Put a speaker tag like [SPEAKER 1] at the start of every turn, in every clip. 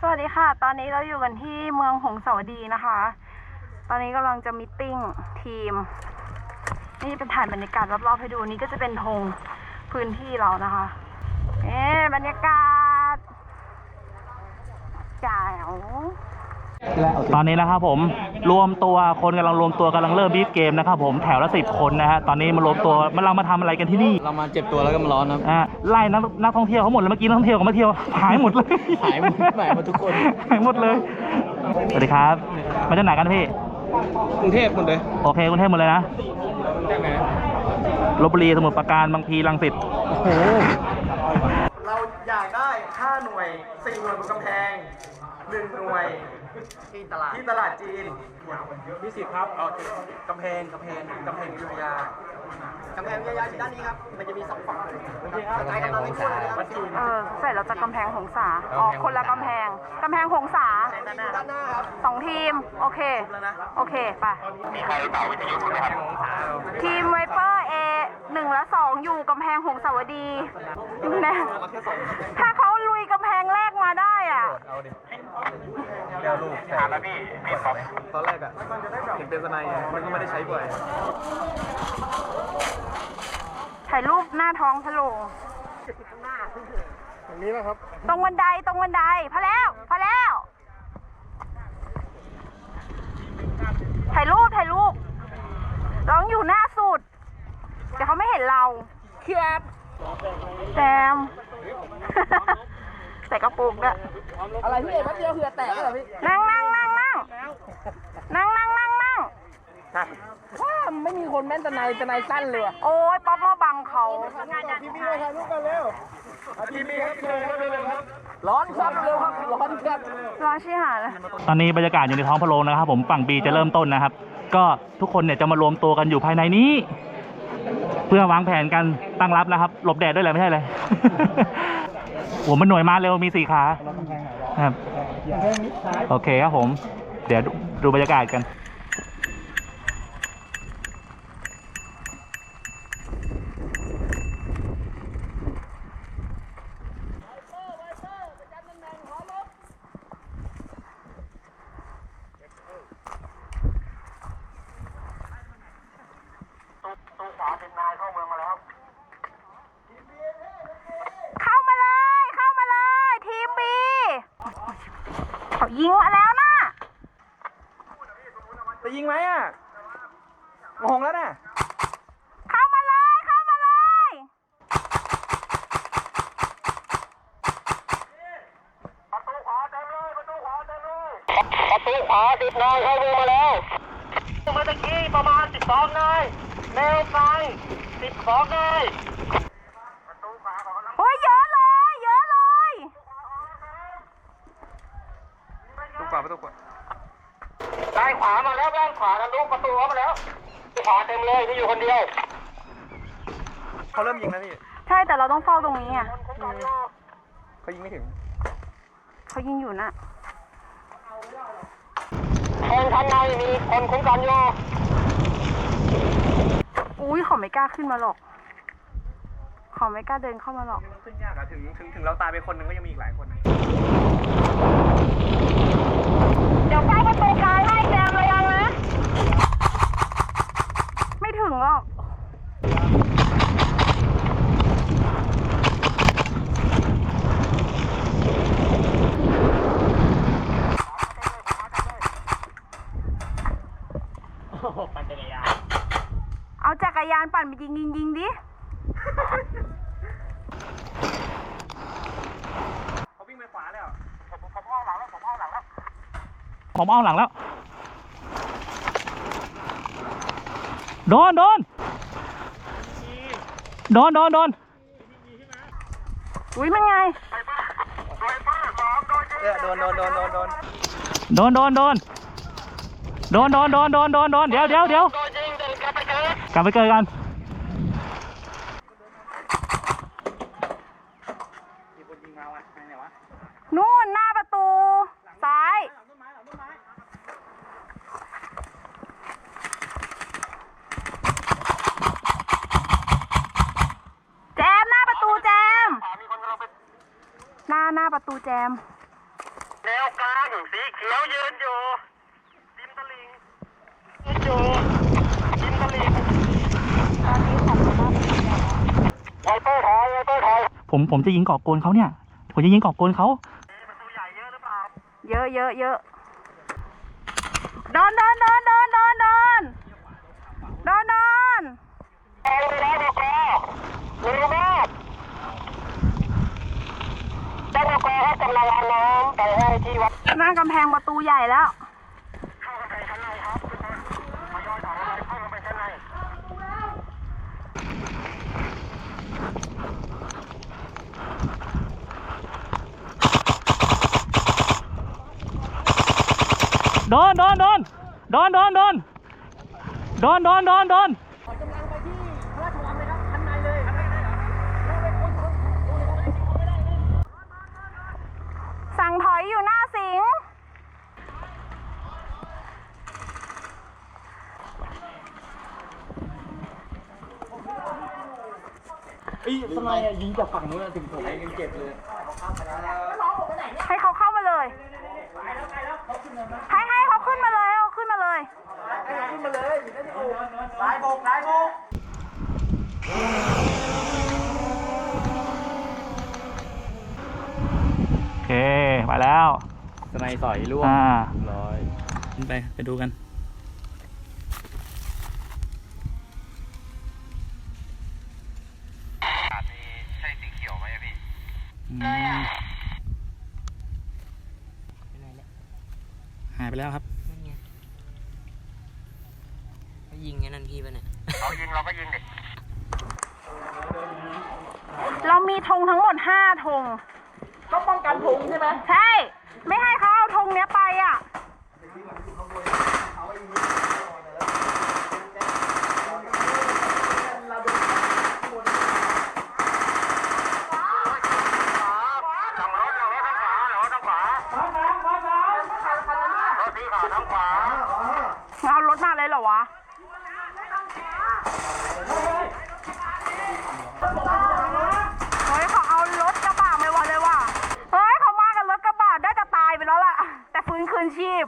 [SPEAKER 1] สวัสดีค่ะ ตอนนี้เราอยู่กันที่เมืองหงสาวดีนะคะ ตอนนี้กำลังจะมิ팅ทีม นี่เป็นถ่ายบรรยากาศรอบๆให้ดูนี่ก็จะเป็นธงพื้นที่เรานะคะเอ๊บรรยากาศจ๋าว
[SPEAKER 2] ตอนนี้นะครับผมรวมตัวคนกำลังรวมตัวกำลังเริ่มบีบเกมนะครับผมแถวละสิบคนนะฮะตอนนี้มารวมตัวมาเรามาทำอะไรกันที่นี่
[SPEAKER 3] เรามาเจ็บตัวแล้วก็มาร้อนครับ
[SPEAKER 2] อ่าไล่นักนักท่องเที่ยวเขาหมดเลยเมื่อกี้นักท่องเที่ยวกับมาเที่ยวหายหมดเลย
[SPEAKER 3] หายหมดหายหมดทุกคน
[SPEAKER 2] หายหมดเลยสวัสดีครับมาจากไหนกันพี่
[SPEAKER 3] กรุงเทพหมดเลย
[SPEAKER 2] โอเคกรุงเทพหมดเลยนะ
[SPEAKER 3] จากไหน
[SPEAKER 2] ลบบุรีสมุทรปราการบางพลีรังสิต
[SPEAKER 3] โอ้โห
[SPEAKER 4] เราอยากได้5หน่วย4หน่วยบนกำแพง 1หน่วยที่ตลาดที่ตลาดจีนพี่สิบครับโอเคกำแพงกำแพงกำแพงอยุธยากำแพงอยุธยาอยู่ด้านนี้ครับ มันจะมีสองฝั่งใช้กำลังไม่พูดเลยนะครับจีน
[SPEAKER 1] เออใส่เราจะกำแพงหงสาอ๋อคนละกำแพงกำแพงหงสา
[SPEAKER 4] ด้านหน้าด้านหน้าครับ
[SPEAKER 1] สองทีม โอเค โอเคไปทีมไวเปอร์เอหนึ่งและสองอยู่กำแพงหงสาวดีนะถ้า งแรกมาได้อะ
[SPEAKER 4] เอาดิเดี๋ยวลูกถามนะพี่พี่ครับตอนแรกอะเห็นเป็นสไนด์ไงมันก็ไม่ได้ใช้บ่อย
[SPEAKER 1] ถ่ายรูปหน้าท้องพะโลง
[SPEAKER 4] อย่างนี้นะครับ
[SPEAKER 1] ตรงบันไดตรงบันได พอแล้ว พอแล้ว ถ่ายรูปถ่ายรูปเราต้องอยู่หน้าสุด เดี๋ยวเขาไม่เห็นเราครับแซม ใส่กระปุกด้วย
[SPEAKER 4] อะไรพี่เอกแป๊บเดียวเผื่อแตกเหรอพี่
[SPEAKER 1] นั่งนั่งนั่งนั่งนั่งนั่งนั่งนั่ง
[SPEAKER 4] ว้าไม่มีคนแม่นสไนด์สไนด์สั้นเลย
[SPEAKER 1] โอ้ยป๊อปมาบังเขา
[SPEAKER 4] ทีมีถ่ายรูปกันเร็วทีมีครับเชิญครับเร็วครับร้อนครับเร็วครับร้อนครับ
[SPEAKER 1] ร้อนชิหายเลย
[SPEAKER 2] ตอนนี้บรรยากาศอยู่ในท้องพะโล้นะครับ ผมฝั่งบีจะเริ่มต้นนะครับ ก็ทุกคนเนี่ยจะมารวมตัวกันอยู่ภายในนี้ เพื่อวางแผนกันตั้งรับนะครับ หลบแดดด้วยเลยไม่ใช่เลยโอ้มันหน่วยมาเร็วมีสี่ขา ครับ โอเคครับผม เดี๋ยวดูบรรยากาศกัน
[SPEAKER 1] ตัวขวาเป็นนายเข้าเมืองมาแล้ว ยิงมาแล้วนะ
[SPEAKER 4] จะยิงไหมอะมองแล้วน่ะ
[SPEAKER 1] เข้ามาเลย เข้ามาเลย
[SPEAKER 5] ประตูขวาสิบนายเข้าเมืองมาแล้วเมื่อตะกี้ประมาณสิบสองนายแนวซ้ายสิบสองนาย
[SPEAKER 1] โอ้ยเยอะเลย เยอะเลย
[SPEAKER 4] ประตูขวาประตูขวา
[SPEAKER 5] ด้านขวามาแล้วด้านขวาทะลุประ ตูเข้ามาแล้วขวาเต็มเลยที่อยู่คนเดียว
[SPEAKER 4] เขาเริ่มยิงแล้วพี่
[SPEAKER 1] ใช่แต่เราต้องเฝ้าตรงนี้อะ
[SPEAKER 4] เขายิงไม่ถึง
[SPEAKER 1] เขายิงอยู่น่ะ
[SPEAKER 5] แทงข้างในมีคนคุ้มกันอยู่
[SPEAKER 1] อุ้ยเขาไม่กล้าขึ้นมาหรอกเขาไม่กล้าเดินเข้ามาหรอก
[SPEAKER 4] ขึ้นยากอะถึงถึงถึงเราตายไปคนหนึงก็ยังมีอีกหลายคนนะ
[SPEAKER 1] เดี๋ยวเฝ้าประตูกลางให้แจมระวังนะ ไม่ถึงหรอก เอาจักรยานปั่นไปยิงยิงยิงดิ
[SPEAKER 4] เขาวิ่งไปขวาแล้ว
[SPEAKER 2] ผมเอาหลัง แล้ว โดนโดนโดนโดนโดน
[SPEAKER 1] อุ้ยมันไง
[SPEAKER 4] เนี่ยโดนโดนโดนโดนโดน
[SPEAKER 2] โดนโดนโดนโดนโดนโดนโดนโดนโดนเดี๋ยวเดี๋ยวเดี๋ยว
[SPEAKER 5] โดนยิงเดินกลับไปเกิด
[SPEAKER 2] กลับไปเกิดกัน
[SPEAKER 4] มีคนยิงมาวะไหนวะ
[SPEAKER 1] นู่นหน้าประตู ซ้าย แจม หน้าประตูแจมหน้าหน้าประตูแจม
[SPEAKER 5] แนวกลางสีเขียวยืนอยู่ริมตลิ่งยืนอยู่ริมตลิ่ง
[SPEAKER 1] ตอนนี้ของเราเป็นยังไง
[SPEAKER 5] ไวเปอร์ถอยไวเปอร์ถอย
[SPEAKER 2] ผมผมจะยิงเกาะโกนเขาเนี่ย ผมจะยิงเกาะโกนเขา
[SPEAKER 5] ประตูใหญ่เยอะหรือเปล่า
[SPEAKER 1] เยอะเยอะเยอะโดนโดนโดนโดนโดนโดนโดนโดน
[SPEAKER 5] เอาเลยนะบอกเร็วมากเจ้าบอกให้กำลังเอาน้ำไปให้ที่วัด
[SPEAKER 1] หน้ากำแพงประตูใหญ่แล้ว
[SPEAKER 5] เข้าไปชั้นในครับทยอยถอยเข้าไปชั้นใน
[SPEAKER 2] โดนโดนโดนโดนโดนโดนโดนโดนโดนโดน
[SPEAKER 1] สั่งถอยอยู่หน้าสิง
[SPEAKER 3] เอ้ยทำไมอะยิงจากฝั่งนู้นอะถึงผมยังเจ็บเลย
[SPEAKER 1] ให้เขาเข้ามาเลย ให้ให้เขาขึ้นมาเลยเอาขึ้นมาเลย
[SPEAKER 4] สายโบกสายโบก
[SPEAKER 2] โอเค มาแล้ว
[SPEAKER 3] สไนสอยล่วง
[SPEAKER 2] อ่า
[SPEAKER 3] ร้อย
[SPEAKER 2] ไปไปดูกัน
[SPEAKER 5] ใช่สีเขียวไหมพี่
[SPEAKER 2] อืมหายไป แล้วครับ
[SPEAKER 6] นั่นไงเขายิงไงนั่นพี่ปะเนี่ย
[SPEAKER 5] เรายิงเราก็ยิงดิ
[SPEAKER 1] เรามีธงทั้งหมดห้าธงต้องป้องกันธงใช่ไหมใช่ ไม่ให้เขาเอาธงเนี้ยไปอะ
[SPEAKER 5] หลังรถหลังรถทางขวาหลังรถทางขวาขวาขวาขวารถสีขาวทางขวา
[SPEAKER 1] เอา รถมาเลยเหรอวะเฮ้ยเขาเอารถกระบะไปวันเลยว่ะ เฮ้ยเขามากับรถกระบะได้จะตายไปแล้วล่ะ แต่ฟื้นคืนชีพ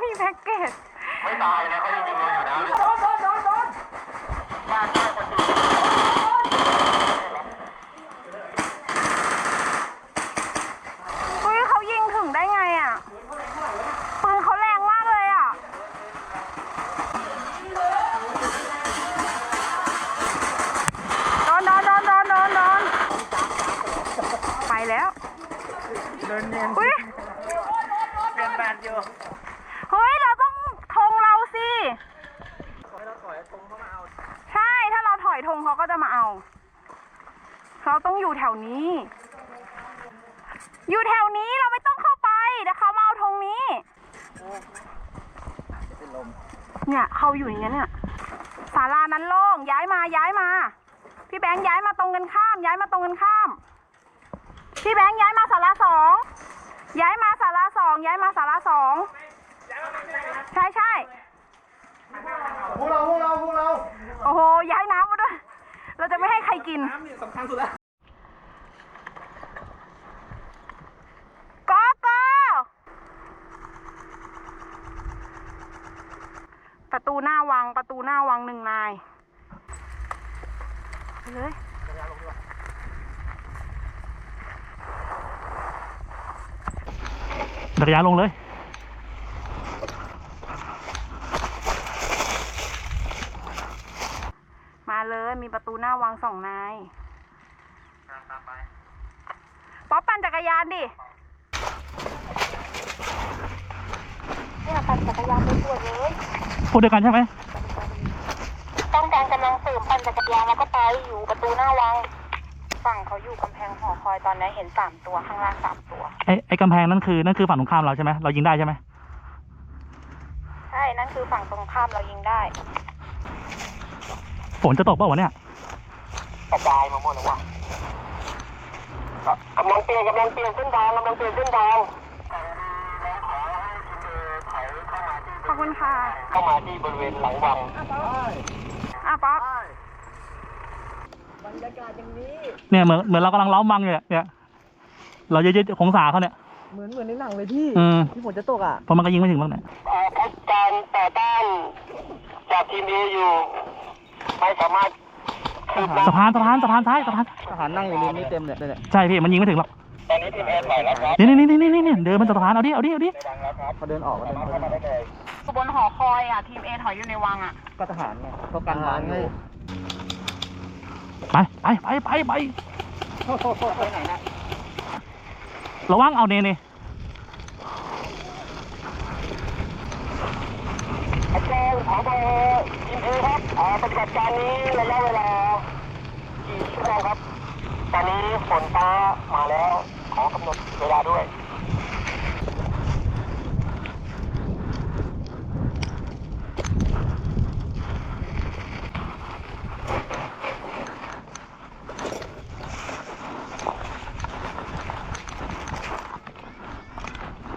[SPEAKER 1] มีแพ็กเกจ
[SPEAKER 5] ไม่ตายนะเขายังยิงเราอยู่นะ น
[SPEAKER 1] เนียนเฮ้ยเดินบานอยู่เฮ้ยเราต้องธงเราสิใช่ ถ้าเราถอยธงเขาก็จะมาเอา เราต้องอยู่แถวนี้ อยู่แถวนี้เราไม่ต้องเข้าไปเดี๋ยวเขามาเอาธงนี้เนี่ยเขาอยู่อย่างนี้ยเนี่ยศาลานั้นโล่งย้ายมาย้ายมา พี่แบงค์ย้ายมาตรงกันข้าม ย้ายมาตรงกันข้าม พี่แบงค์ย้ายมาศาลาสองย้ายมาศาลาสองย้ายมาศาลาสองใช่ใช่
[SPEAKER 4] พวกเราพวกเราพวกเรา
[SPEAKER 1] โอ้โหย้ายน้ำมาด้วย เราจะไม่ให้ใครกิน
[SPEAKER 4] น้ำนี่สำคัญสุดแล้ว
[SPEAKER 1] กอกอประตูหน้าวังประตูหน้าวังหนึ่งนายไปเลย
[SPEAKER 2] จักรยานลงเลย
[SPEAKER 1] มาเลยมีประตูหน้าวังสองนายป๊อปปั่นจักรยานดิเนี่ยปั่นจักรยานไปตรวจเลย
[SPEAKER 2] พูดด้วยกันใช่ไหม
[SPEAKER 1] ต้องการกำลังเสริมปั่นจักรยานแล้วก็ไปอยู่ประตูหน้าวัง ฝั่งเขาอยู่กำแพงหอคอยตอนนี้เห็นสามตัวข้างล่างสามตัว
[SPEAKER 2] ไอ้ไอ้กำแพงนั่นคือนั่นคือฝั่งตรงข้ามเราใช่ไหมเรายิงได้ใช่ไหม
[SPEAKER 1] ใช่ นั่นคือฝั่งตรงข้ามเรายิงได้
[SPEAKER 2] ฝนจะตกเปล่าวะเนี่ย
[SPEAKER 5] กระจายมาหมดเลยว่ะกำลังเปลี่ยนกำลังเปลี่ยนเส้นทางกำลังเปลี่ยนเส้นทาง
[SPEAKER 1] ขอบคุณค่ะ
[SPEAKER 5] เข้ามาที่บริเวณหลังวัง
[SPEAKER 1] อะป๊อ ป
[SPEAKER 2] เนี่ยเหมือนเหมือนเรากำลังล้อมวังอยู่เนี่ยเนี่ยเราจะยึดของสาเขาเนี่ย
[SPEAKER 3] เหมือนเหมือนในหนังเลยพี่
[SPEAKER 2] อืม
[SPEAKER 3] ที่ฝนจะตกอะ
[SPEAKER 2] เพราะมันก็ยิงไม่ถึงบ้างเนี่ย
[SPEAKER 5] อ่าพบการต่อต้านจากทีมเออยู่ ไม่สามารถคืบหน้า
[SPEAKER 2] สะพานสะพานสะพานซ้ายสะพาน
[SPEAKER 3] ทหารนั่งอยู่ริมนี่เต็มเลยเนี่ย
[SPEAKER 2] ใช่พี่มันยิงไม่ถึงหรอก
[SPEAKER 5] ตอนนี้ทีมเอถอยแล้วครับ
[SPEAKER 2] นี่นี่นี่นี่นี่นี่เดินมันสะพานเอาดิเอาดิเอาดิ
[SPEAKER 3] เขาเดินออกก็เดิน
[SPEAKER 5] เข้ามาได้เลย
[SPEAKER 1] บนหอคอยอะ ทีมเอถอยอยู่ในวังอะ
[SPEAKER 3] ก็ทหารไงเขากันวางอยู่
[SPEAKER 2] ไปไปไปไปไประวังเอาเนเน่
[SPEAKER 5] อาจารย์ผบทีมเอครับอ่าปฏิบัติการนี้ระยะเวลากี่ชั่วโมงครับ ตอนนี้ฝนฟ้ามาแล้ว ขอกำหนดเวลาด้วย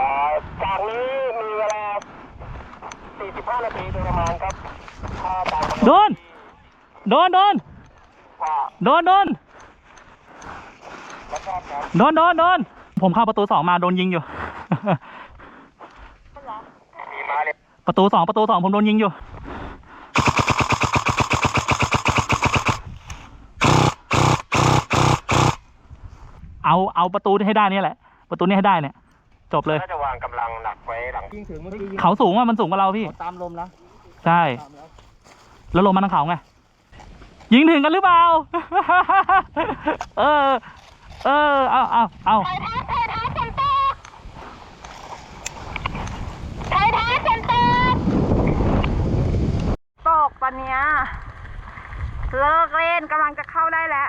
[SPEAKER 5] อ่าจากนี้มีเวลา 5นาทีโดยประมาณครับถ้าตามกำหน
[SPEAKER 2] โดน โดน โดน
[SPEAKER 5] ว่า
[SPEAKER 2] โดน โดน
[SPEAKER 5] รับทราบครับ
[SPEAKER 2] โดน โดน โดน ผมเข้าประตูสองมาโดนยิงอยู่
[SPEAKER 5] มีมาเลย
[SPEAKER 2] ประตูสองประตูสองผมโดนยิงอยู่ เอาเอาประตูให้ได้เนี่ยแหละ ประตูนี้ให้ได้เนี่ย จบเลย
[SPEAKER 5] น่าจะวางกำลังหนักไว้หลัง
[SPEAKER 3] ยิงถึงเมื่อกี้ยิง
[SPEAKER 2] เขาสูงอะมันสูงกว่าเราพี่
[SPEAKER 3] ตามลมนะ
[SPEAKER 2] ใช่
[SPEAKER 3] ตามแล้ว
[SPEAKER 2] แล้วลงมาทางเขาไง ยิงถึงกันหรือเปล่า เออ เออ เอาเอาเอา
[SPEAKER 1] ไทยท้าไทยท้าฝนตกไทยท้าฝนตกตกตอนเนี้ยเลิกเล่นกำลังจะเข้าได้แล้ว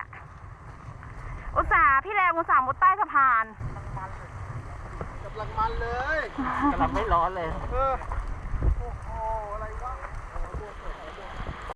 [SPEAKER 1] อุตส่าห์พี่แรมอุตส่าห์มุดใต้สะพาน
[SPEAKER 3] กำลังไม่ร้อนเลย
[SPEAKER 4] เออ